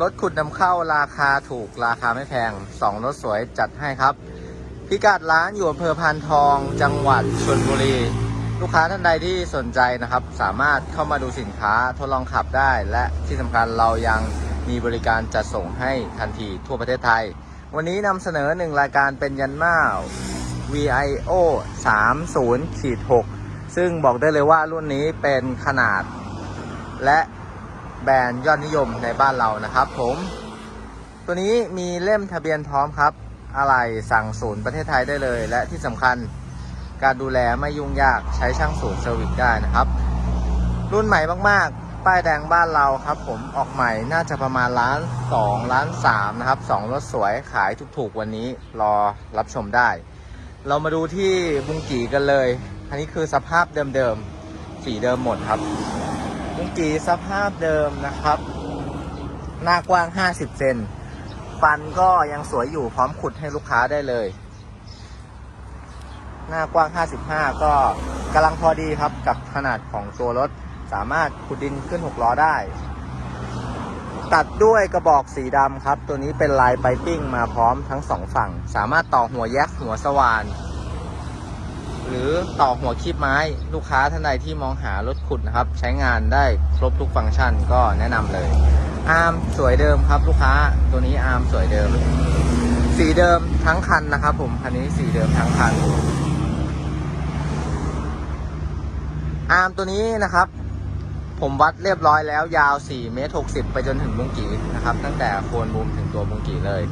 รถขุดนำเข้าราคาถูกราคาไม่แพงสองรถสวยจัดให้ครับ พิกัดร้านอยู่อำเภอพานทอง จังหวัดชลบุรี ลูกค้าท่านใดที่สนใจนะครับ สามารถเข้ามาดูสินค้าทดลองขับได้ และที่สำคัญเรายังมีบริการจัดส่งให้ทันทีทั่วประเทศไทย วันนี้นำเสนอหนึ่งรายการเป็นยันมา VIO 30-6ซึ่งบอกได้เลยว่ารุ่นนี้เป็นขนาด และ แบรนด์ยอดนิยมในบ้านเรานะครับผม ตัวนี้มีเล่มทะเบียนพร้อมครับ อะไรสั่งศูนย์ประเทศไทยได้เลย และที่สำคัญการดูแลไม่ยุ่งยากใช้ช่างศูนย์เซอร์วิสได้นะครับ รุ่นใหม่มากๆ ป้ายแดงบ้านเราครับ ผมออกใหม่น่าจะประมาณล้าน2ล้าน3นะครับสองรถสวยขายถูกๆวันนี้รอรับชมได้ เรามาดูที่บุงกีกันเลย อันนี้คือสภาพเดิมๆสีเดิมหมดครับ กีสภาพเดิมนะครับ หน้ากว้าง 50 เซนฟันก็ยังสวยอยู่พร้อมขุดให้ลูกค้าได้เลย หน้ากว้าง 55 ก็กำลังพอดีครับกับขนาดของตัวรถ สามารถขุดดินขึ้น 6 ล้อได้ ตัดด้วยกระบอกสีดำครับ ตัวนี้เป็นลายไปปิ้งมาพร้อมทั้งสองฝั่ง สามารถต่อหัวแยกหัวสว่าน หรือต่อหัวคีบไม้ลูกค้าท่านใดที่มองหารถขุดนะครับ ใช้งานได้ครบทุกฟังก์ชันก็แนะนำเลยอาร์มสวยเดิมครับ ลูกค้าตัวนี้อาร์มสวยเดิม สีเดิมทั้งคันนะครับ ผมคันนี้สีเดิมทั้งคันอาร์มตัวนี้นะครับ ผมวัดเรียบร้อยแล้วยาว4เมตร60 ไปจนถึงบุงกีนะครับ ตั้งแต่โคนบูมถึงตัวบุงกีเลย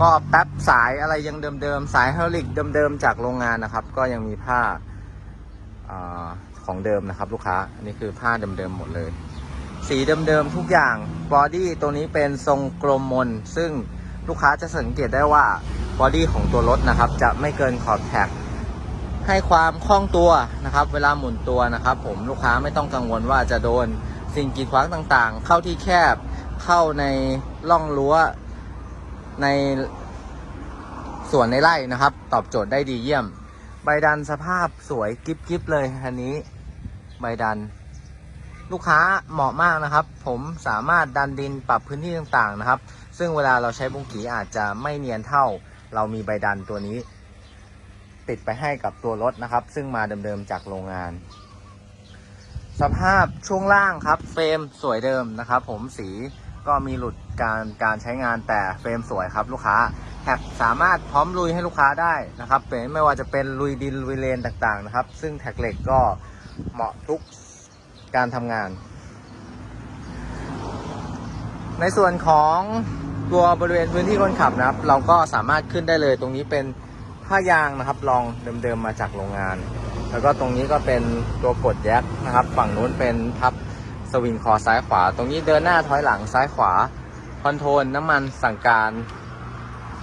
ก็แป๊บสายอะไรยังเดิมๆ สายเฮลิกเดิมๆ จากโรงงานนะครับ ก็ยังมีผ้าอของเดิมนะครับ ลูกค้าอันนี้คือผ้าเดิมๆ หมดเลย สีเดิมๆ ทุกอย่างบอดี้ตัวนี้เป็นทรงกลมมน ซึ่งลูกค้าจะสังเกตได้ว่าบอดี้ของตัวรถนะครับ จะไม่เกินขอบแท็กให้ความคล่องตัวนะครับ เวลาหมุนตัวนะครับ ผมลูกค้าไม่ต้องกังวลว่าจะโดนสิ่งกีดขวางต่างๆ เข้าที่แคบเข้าในร่องรั้ว ในส่วนในไร่นะครับ ตอบโจทย์ได้ดีเยี่ยม ใบดันสภาพสวยกิ๊บๆเลยคันนี้ ใบดัน ลูกค้าเหมาะมากนะครับ ผมสามารถดันดินปรับพื้นที่ต่างๆนะครับ ซึ่งเวลาเราใช้บุงกีอาจจะไม่เนียนเท่า เรามีใบดันตัวนี้ ติดไปให้กับตัวรถนะครับ ซึ่งมาเดิมๆจากโรงงาน สภาพช่วงล่างครับ เฟรมสวยเดิมนะครับ ผมสี ก็มีหลุดการการใช้งานแต่เฟรมสวยครับลูกค้าแท็กสามารถพร้อมลุยให้ลูกค้าได้นะครับเป็นไม่ว่าจะเป็นลุยดินลุยเลนต่างๆนะครับ ซึ่งแท็กเหล็กก็เหมาะทุกการทำงาน ในส่วนของตัวบริเวณพื้นที่คนขับนะครับ เราก็สามารถขึ้นได้เลยตรงนี้เป็นผ้ายางนะครับลองเดิมๆมาจากโรงงาน แล้วก็ตรงนี้ก็เป็นตัวกดแยกนะครับ ฝั่งนู้นเป็นพับ สวิงคอซ้ายขวา ตรงนี้เดินหน้าถอยหลังซ้ายขวา คอนโทรลน้ำมันสั่งการ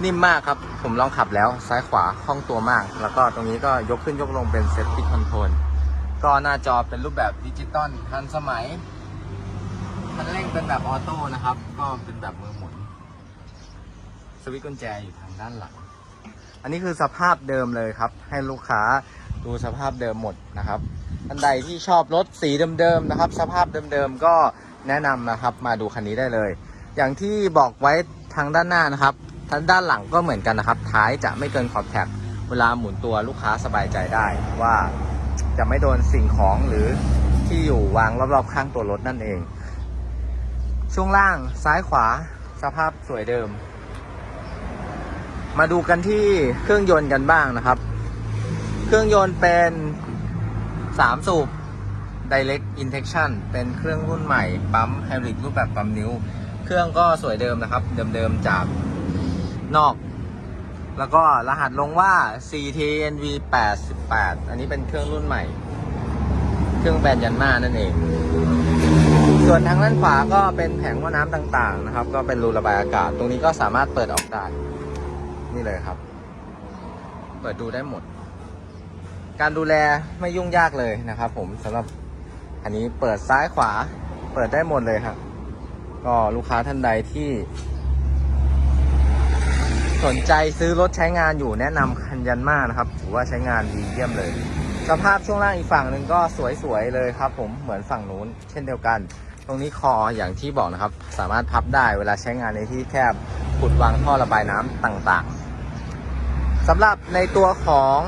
นิ่มมากครับ ผมลองขับแล้วซ้ายขวาคล่องตัวมาก แล้วก็ตรงนี้ก็ยกขึ้นยกลงเป็นเซฟตี้คอนโทรลก็หน้าจอเป็นรูปแบบดิจิตอลทันสมัยคันเร่งเป็นแบบออโต้นะครับ ก็เป็นแบบมือหมุน สวิตช์กุญแจอยู่ทางด้านหลัง อันนี้คือสภาพเดิมเลยครับ ให้ลูกค้าดูสภาพเดิมหมดนะครับ ท่านใดที่ชอบรถสีเดิมๆนะครับ สภาพเดิมๆก็แนะนำนะครับ มาดูคันนี้ได้เลย อย่างที่บอกไว้ทางด้านหน้านะครับทางด้านหลังก็เหมือนกันนะครับ ท้ายจะไม่เกินขอบแท็กเวลาหมุนตัวลูกค้าสบายใจได้ว่าจะไม่โดนสิ่งของหรือที่อยู่วางรอบๆข้างตัวรถนั่นเอง ช่วงล่างซ้ายขวาสภาพสวยเดิม มาดูกันที่เครื่องยนต์กันบ้างนะครับ เครื่องยนต์เป็น 3 สูบ Direct Injection เป็นเครื่องรุ่นใหม่ ปั๊มไฮบริดรูปแบบปั๊มนิ้ว เครื่องก็สวยเดิมนะครับ เดิมๆจากนอก แล้วก็รหัสลงว่า CTNV 88อันนี้เป็นเครื่องรุ่นใหม่ เครื่องแบรนด์ยันมานั่นเอง ส่วนทางด้านขวาก็เป็นแผงว่าน้ำต่างๆนะครับ ก็เป็นรูระบายอากาศ ตรงนี้ก็สามารถเปิดออกได้ นี่เลยครับ เปิดดูได้หมด การดูแลไม่ยุ่งยากเลยนะครับผมสำหรับอันนี้เปิดซ้ายขวาเปิดได้หมดเลยครับ ก็ลูกค้าท่านใดที่ สนใจซื้อรถใช้งานอยู่แนะนำคันยันมานะครับ ถือว่าใช้งานดีเยี่ยมเลย สภาพช่วงล่างอีกฝั่งหนึ่งก็สวยๆเลยครับ ผมเหมือนฝั่งนู้น เช่นเดียวกัน ตรงนี้คออย่างที่บอกนะครับ สามารถพับได้เวลาใช้งานในที่แคบขุดวางท่อระบายน้ำต่างๆสำหรับในตัวของ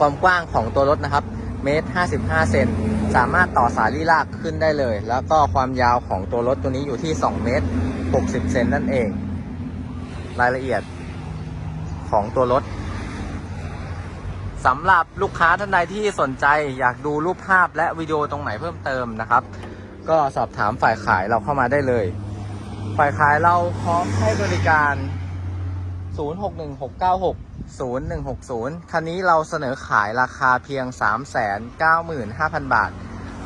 ความกว้างของตัวรถนะครับเมตร55 เซนสามารถต่อสายลีลากขึ้นได้เลย แล้วก็ความยาวของตัวรถตัวนี้อยู่ที่ 2 เมตร 60 เซนนั่นเอง รายละเอียดของตัวรถสำหรับลูกค้าท่านใดที่สนใจอยากดูรูปภาพและวิดีโอตรงไหนเพิ่มเติมนะครับ ก็สอบถามฝ่ายขายเราเข้ามาได้เลย ฝ่ายขายเราพร้อมให้บริการ 0160 คันนี้เราเสนอขายราคาเพียง 395,000 บาท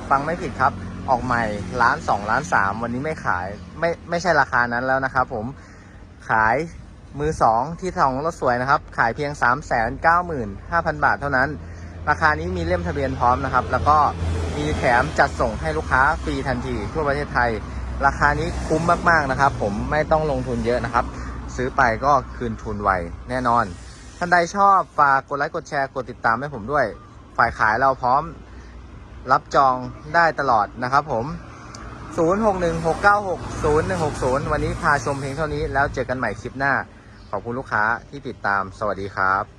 ฟังไม่ผิดครับ ออกใหม่ล้าน2ล้าน3 วันนี้ไม่ขายไม่ไม่ใช่ราคานั้นแล้วนะครับผม ขายมือ 2 ที่ทองรถสวยนะครับ ขายเพียง 395,000 บาทเท่านั้น ราคานี้มีเล่มทะเบียนพร้อมนะครับ แล้วก็มีแถมจัดส่งให้ลูกค้าฟรีทันทีทั่วประเทศไทย ราคานี้คุ้มมากๆนะครับ ผมไม่ต้องลงทุนเยอะนะครับ ซื้อไปก็คืนทุนไวแน่นอน ท่านใดชอบฝากกดไลค์กดแชร์กดติดตามให้ผมด้วย ฝ่ายขายเราพร้อมรับจองได้ตลอดนะครับผม 0616960160 วันนี้พาชมเพียงเท่านี้แล้วเจอกันใหม่คลิปหน้า ขอบคุณลูกค้าที่ติดตามสวัสดีครับ